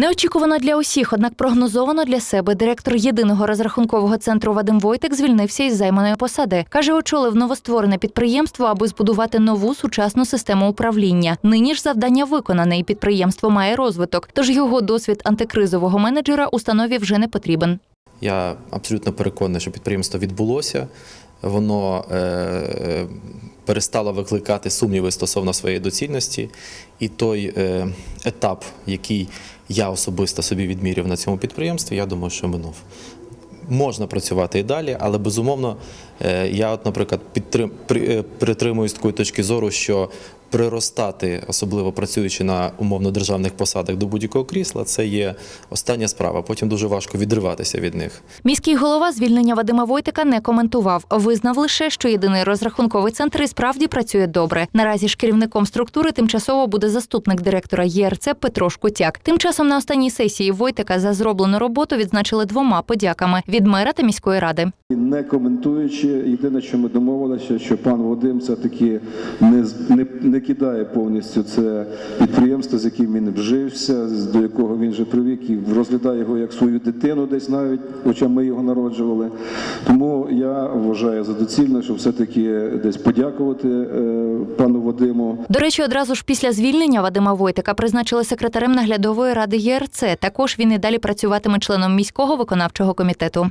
Неочікувано для усіх, однак прогнозовано для себе. Директор єдиного розрахункового центру Вадим Войтек звільнився із займаної посади. каже, очолив новостворене підприємство, аби збудувати нову сучасну систему управління. Нині ж завдання виконане, і підприємство має розвиток. Тож його досвід антикризового менеджера установі вже не потрібен. Я абсолютно переконаний, що підприємство відбулося. Воно е, перестало викликати сумніви стосовно своєї доцільності. І той е, етап, який я особисто собі відміряв на цьому підприємстві, я думаю, що минув. Можна працювати і далі, але безумовно, е, я, от, наприклад, підтрим, е, притримуюсь такої точки зору, що приростати, особливо працюючи на умовно державних посадах до будь-якого крісла, це є остання справа. Потім дуже важко відриватися від них. Міський голова звільнення Вадима Войтика не коментував. Визнав лише, що єдиний розрахунковий центр і справді працює добре. Наразі ж керівником структури тимчасово буде заступник директора ЄРЦ Петро Шкутяк. Тим часом на останній сесії Войтика за зроблену роботу відзначили двома подяками від мера та міської ради. Не коментуючи, єдине, що ми домовилися, що пан Вадим все таки не, не, не кидає повністю це підприємство, з яким він вжився, до якого він вже привик і розглядає його як свою дитину, десь навіть, хоча ми його народжували. Тому я вважаю за доцільне, що все-таки десь подякувати е, пану Вадиму. До речі, одразу ж після звільнення Вадима Войтика призначили секретарем наглядової ради ЄРЦ. Також він і далі працюватиме членом міського виконавчого комітету.